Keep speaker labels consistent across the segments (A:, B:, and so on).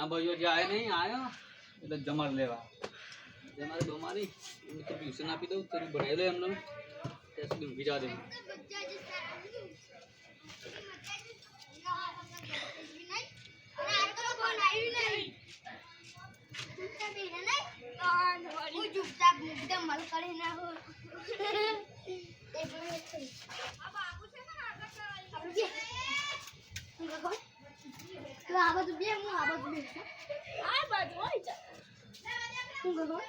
A: નાના ભાઈઓ જે આયા નહીં આયા? એટલે જમાડ લેવા. જમાડે દોમારી એમને તો ટ્યુશન આપી દઉં તરી ભણાવી દો એમને ત્યાં સુધી ઊંઘી જવા દે
B: આ બાજુ બે હું આ બાજુ બે આ બાજુ હોય છે. હું ગયો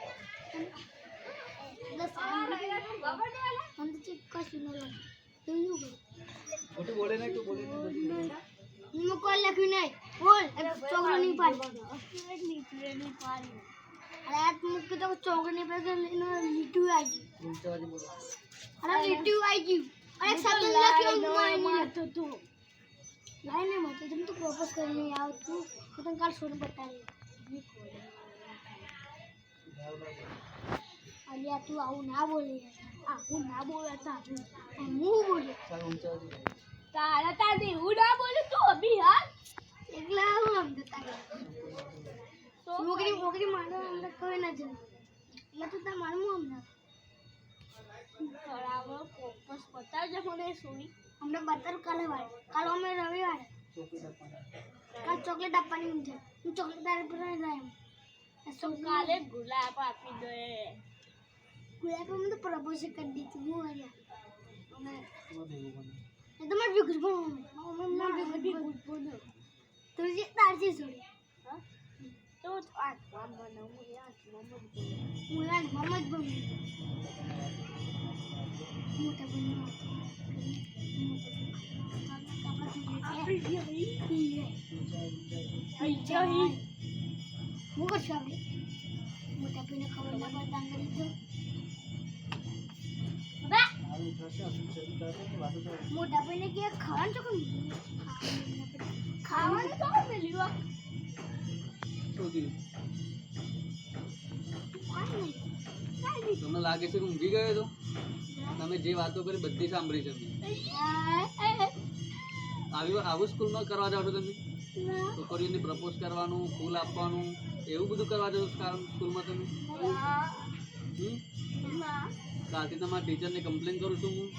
B: અંદર ચેક કશું ન લાગે. તો યુ ગયો
A: ખોટું બોલે નહીં તું બોલે નહીં.
B: હું કોલ લખ્યું નહીં. બોલ ચોકડો નહીં પાડી. અરે આ મૂકી તો ચોકડો નહીં પાડી લીટું આવી ગયું.
A: ઊંચા અવાજે બોલો.
B: અરે લીટું આવી ગયું. અરે શબ્દ લખ્યો મારતો તો લાઈ ને મત તમે તો પ્રપોઝ કરીને આવ તું તો તને કાલ સોનું બતાવી અલ્યા તું આવું ના બોલે આવું ના બોલે તારું હું બોલે તારા તારે એવું ના બોલે તું અભી હા એકલા હું આમ તારે મોકરી મોકરી મારો અમને કોઈ ના જાય એટલે તું તાર મારું હું હમણાં બરાબર મને સોની અમને બતાવ કાલે વાળે કાલે અમે રવિવારે
A: ચોકલેટ આપવાના
B: કાલ ચોકલેટ આપવાની હું છે હું ચોકલેટ તારે પર જાય એમ કાલે ગુલાબ આપી દે ગુલાબ અમે તો પ્રપોઝ કરી દીધું હું અહીંયા અમે
A: તમારે ભેગું બને
B: એ તો મારે ભેગું જ ભણવું અમે મારે ભેગું જ ભણવું તું જે તાર છે સોની તો આ કામ બનાવું યાર હું યાર મમ્મ જ હું કરશું આપણે ખબર ખાવાનું તો ખાવાનું
A: તમને લાગે છે કે ઊંઘી ગયો તો તમે જે વાતો કરી બધી સાંભળી છે. આવી આવું સ્કૂલમાં કરવા જાઓ છો તમે? છોકરીઓને પ્રપોઝ કરવાનું ફૂલ આપવાનું એવું બધું કરવા જાઓ કારણ સ્કૂલમાં તમે? કાલથી તમારા ટીચરને કમ્પ્લેન કરું છું હું.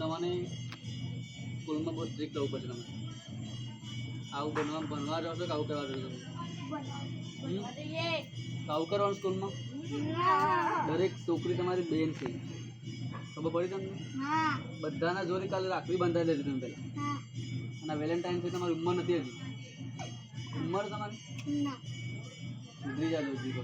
A: તમારે સ્કૂલમાં બહુ સ્ટ્રિક્ટ થવું પડશે તમે આવું બનવા ભણવા જાઓ છો કે આવું કરવા જાઓ તમે? આવું કરવાનું સ્કૂલમાં દરેક છોકરી તમારી બેન છે. ખબર પડી તમને? બધાના જોડે કાલે રાખવી બંધાઈ લેજો તમે પહેલાં. અને વેલેન્ટાઇન છે તમારી ઉંમર નથી હજી? ઉંમર તમારી? સુધરી જાય હજી